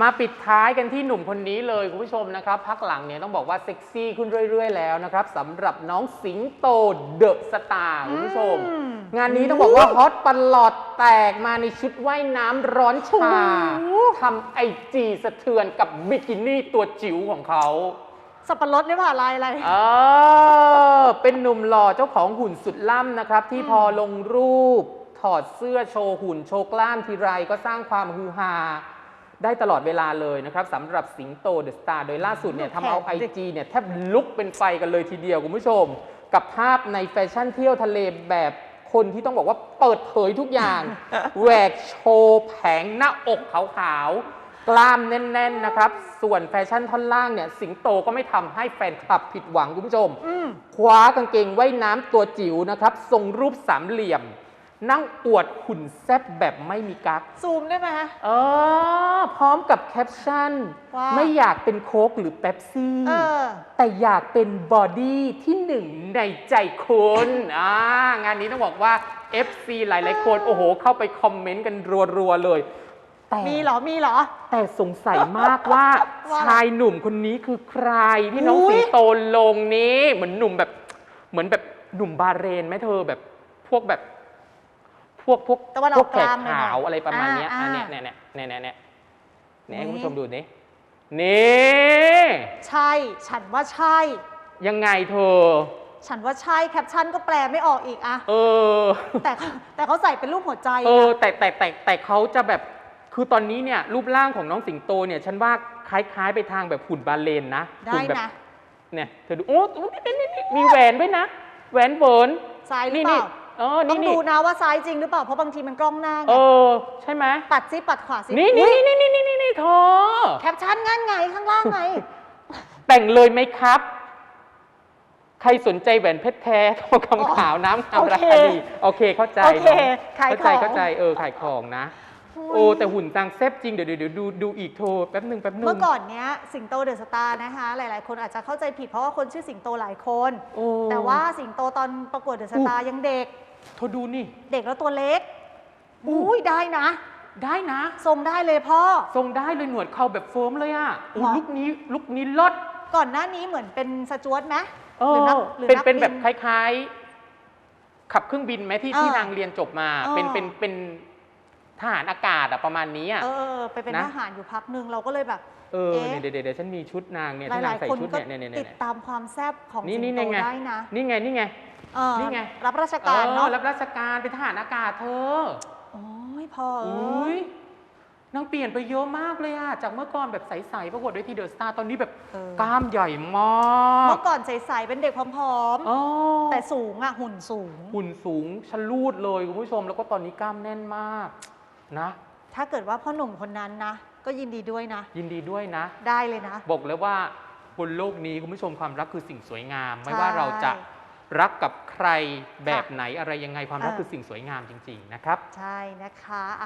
มาปิดท้ายกันที่หนุ่มคนนี้เลยคุณผู้ชมนะครับพักหลังเนี่ยต้องบอกว่าเซ็กซี่ขึ้นเรื่อย ๆ แล้วนะครับสำหรับน้องสิงโตเดอะสตาร์คุณผู้ชมอืมงานนี้ต้องบอกว่าฮอตตลอดแตกมาในชุดว่ายน้ำร้อนชาโอ้โหทำไอจีสะเทือนกับบิกินี่ตัวจิ๋วของเขาสับปะรดเนี่ยผ่าลายอะไรเออเป็นหนุ่มหล่อเจ้าของหุ่นสุดล่ำนะครับ ที่พอลงรูป ถอดเสื้อโชว์หุ่นโชว์กล้ามทีไรก็สร้างความฮือฮา ได้ตลอดเวลาเลยนะครับสำหรับสิงโตเดอะสตาร์โดยล่าสุดเนี่ยทำเอาไอแขกจีเนี่ยแทบลุกเป็นไฟกันเลยทีเดียวคุณผู้ชม กับภาพในแฟชั่นเที่ยวทะเลแบบคนที่ต้องบอกว่าเปิดเผยทุกอย่างแหวกโชว์แผงหน้าอกขาวๆ กล้ามแน่นๆนะครับ ส่วนแฟชั่นท่อนล่างเนี่ยสิงโตก็ไม่ทำให้แฟนคลับผิดหวังคุณผู้ชมอืมคว้ากางเกงว่ายน้ำตัวจิ๋วนะครับ ทรงรูปสามเหลี่ยม นั่งอวดหุ่นแซบแบบไม่มีกั๊กซูมได้ไหมฮะ เออ พร้อมกับแคปชั่น ว่าไม่อยากเป็นโค้กหรือเป๊ปซี่ เออ แต่อยากเป็นบอดี้ที่หนึ่งในใจคุณอ่างานนี้ต้องบอกว่า FC หลาย ๆ คน โอ้โห เข้าไปคอมเมนต์กันรัว ๆ เลย แต่มีเหรอ มีเหรอ แต่สงสัยมากว่า ว่าชายหนุ่มคนนี้คือใครที่น้องอุ๊ย สิงโตลงนี้ เหมือนหนุ่มแบบ เหมือนแบบหนุ่มบาเรนไหมเธอแบบพวกแบบ พวกพวกตะวันอพอวกกแขกกลางหน่อยขาวอะไรประมาณเนี้ยอ่าอันเนี้ยอ่าเนี่ยเนี่ยเนี่ยเนี่ยเนี่ยเนี่ยให้นี่คุณผู้ชมดูนี่นี่ใช่ ฉันว่าใช่ ยังไงเธอ ฉันว่าใช่แคปชั่นก็แปลไม่ออกอีกอะเออ แต่เขาแต่เขาใส่เป็นรูปหัวใจ เออนะแต่แต่แต่แต่เขาจะแบบคือตอนนี้เนี่ยรูปร่างของน้องสิงโตเนี่ยฉันว่าคล้ายๆ ไปทางแบบหุ่นบาเลนนะได้หุ่นแบบนะ เนี่ยเธอดูโอ้โอ้นี่นี่นี่มีแหวนด้วยนะ แหวนเวิร์นซ้ายหรือนี่เปนี่ล่า เออต้อนี่งนี่ดูนะว่าซ้ายจริงหรือเปล่า เพราะบางทีมันกล้องหน้าไงเออ ใช่ไหมปัดซิปัดขวาซินี่นี่อุ๊ยนี่นี่นี่นี่นี่เธอ แคปชั่นงั้นไงข้างล่างไง แต่งเลยไหมครับ ใครสนใจแหวนเพชรแท้ทองคำขาวน้ำขาวโอราเคคาดีโอเคเข้าใจโอเคน้องขายเข้าใจของ เข้าใจเออขายของนะอุ๊ยโอ้ แต่หุ่นตังแซบจริง เดี๋ยวเดี๋ยวเดี๋ยวดูดูอีกโทรแป๊บหนึ่งแป๊บหนึ่ง เมื่อก่อนเนี้ยสิงโตเดอะสตาร์นะคะ หลาย ๆ คนอาจจะเข้าใจผิดเพราะว่าคนชื่อสิงโตหลายคน โอ้แต่ว่าสิงโตตอนประกวดเดอะสตาร์ยังเด็ก เธอดูนี่ เด็กแล้วตัวเล็กอู้ อุ้ยได้นะ ได้นะ ทรงได้เลยพ่อ ทรงได้เลยหนวดเขาแบบเฟิร์มเลยอะโอ้หรอ ลุกนี้ลุกนี้ลดก่อนหน้านี้เหมือนเป็นสจวตไหมเอหรืออนักหรือเป็นนักเป็นแบบบิ คล้ายๆ ขับเครื่องบินไหมที่เออที่นางเรียนจบมา เออ เป็นเป็นเป็นทหารอากาศอะประมาณนี้อะ เออไปเป็นนะ ทหารอยู่พักหนึ่งเราก็เลยแบบ เออเอ๊ะเนี่ยเดี๋ยวเดี๋ยวเดี๋ยวฉันมีชุดนางเนี่ยหที่นาลางยใส่ๆคนชุดก็เนี่ยเนี่ยเนี่ยติดเนี่ย ตามความแซ่บของนี่สินี่งโตไง ได้นะ นี่ไงนี่ไง เออนี่ไง รับราชเอการอเนาะรับราชการเป็นทหารอากาศเธอโอ้ยพ่อเออุ้้ยยนางเปลี่ยนไปเยอะมากเลยอะจากเมื่อก่อนแบบใสๆประกวดด้วยทีเดอะสตาร์ตอนนี้แบบเออกล้ามใหญ่มากเมื่อก่อนใสๆเป็นเด็กผอมอ๋อๆ แต่สูงอะหุ่นสูง หุ่นสูงชะลูดเลยคุณผู้ชม แล้วก็ตอนนี้กล้ามแน่นมากนะ ถ้าเกิดว่าพ่อหนุ่มคนนั้นนะ ก็ยินดีด้วยนะ ยินดีด้วยนะ ได้เลยนะ บอกเลยว่าบนโลกนี้คุณผู้ชมความรักคือสิ่งสวยงาม ไม่ใช่ว่าเราจะ รักกับใครแบบค่ะไหนอะไรยังไงความรักเออคือสิ่งสวยงามจริง ๆ นะครับ ใช่นะคะอะ